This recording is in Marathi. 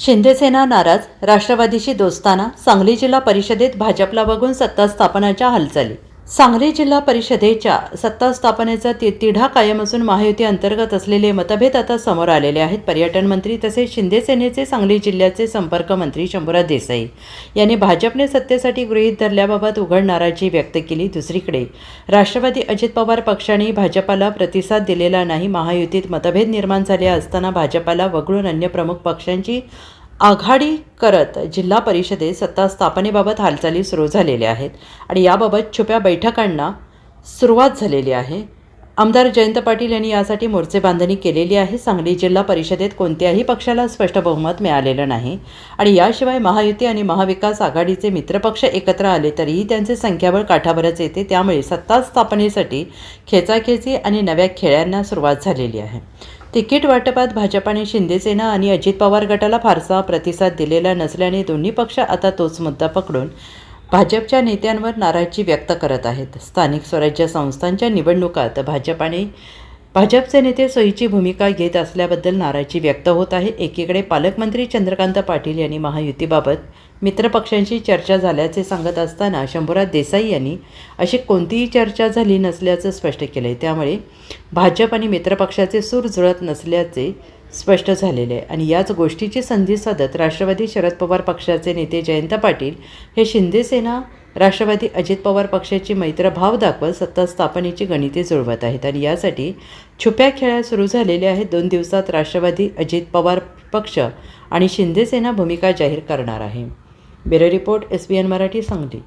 शिंदेसेना नाराज राष्ट्रवादीशी दोस्ताना सांगली जिल्हा परिषदेत भाजपला बघून सत्ता स्थापनाच्या हालचाली सांगली जिल्हा परिषदेच्या सत्ता स्थापनेचा ति तिढा कायम असून महायुती अंतर्गत असलेले मतभेद आता समोर आलेले आहेत. पर्यटन मंत्री तसेच शिंदेसेनेचे सांगली जिल्ह्याचे संपर्क मंत्री शंभूराज देसाई यांनी भाजपने सत्तेसाठी गृहीत धरल्याबाबत उघड नाराजी व्यक्त केली. दुसरीकडे राष्ट्रवादी अजित पवार पक्षाने भाजपाला प्रतिसाद दिलेला नाही. महायुतीत मतभेद निर्माण झाले असताना भाजपाला वगळून अन्य प्रमुख पक्षांची आघाडी करत जिल्हा परिषदेत सत्ता स्थापनेबाबत हालचाली सुरू झालेल्या आहेत आणि याबाबत छुप्या बैठकांना सुरुवात झालेली आहे. आमदार जयंत पाटील यांनी यासाठी मोर्चे बांधणी केलेली आहे. सांगली जिल्हा परिषदेत कोणत्याही पक्षाला स्पष्ट बहुमत मिळालेलं नाही आणि याशिवाय महायुती आणि महाविकास आघाडीचे मित्रपक्ष एकत्र आले तरीही त्यांचे संख्याबळ काठावरच येते. त्यामुळे सत्ता स्थापनेसाठी खेचाखेची आणि नव्या खेळ्यांना सुरुवात झालेली आहे. तिकीट वाटपात भाजप आणि शिंदेसेना आणि अजित पवार गटाला फारसा प्रतिसाद दिलेला नसल्याने दोन्ही पक्ष आता तोच मुद्दा पकडून भाजपच्या नेत्यांवर नाराजी व्यक्त करत आहेत. स्थानिक स्वराज्य संस्थांच्या निवडणुकात भाजपाने भाजपचे नेते सोयीची भूमिका घेत असल्याबद्दल नाराजी व्यक्त होत आहे. एकीकडे पालकमंत्री चंद्रकांत पाटील यांनी महायुतीबाबत मित्रपक्षांशी चर्चा झाल्याचे सांगत असताना शंभूराज देसाई यांनी अशी कोणतीही चर्चा झाली नसल्याचं स्पष्ट केलं आहे त्यामुळे भाजप आणि मित्रपक्षाचे सूर जुळत नसल्याचे स्पष्ट झालेले आहे. आणि याच गोष्टीची संधी साधत राष्ट्रवादी शरद पवार पक्षाचे नेते जयंत पाटील हे शिंदेसेना राष्ट्रवादी अजित पवार पक्षाची मैत्रभाव दाखवत सत्ता स्थापनेची गणिते जुळवत आहेत आणि यासाठी छुप्या खेळ्या सुरू झालेल्या आहेत. दोन दिवसात राष्ट्रवादी अजित पवार पक्ष आणि शिंदेसेना भूमिका जाहीर करणार आहे. Bureau report S B N Marathi Sangli.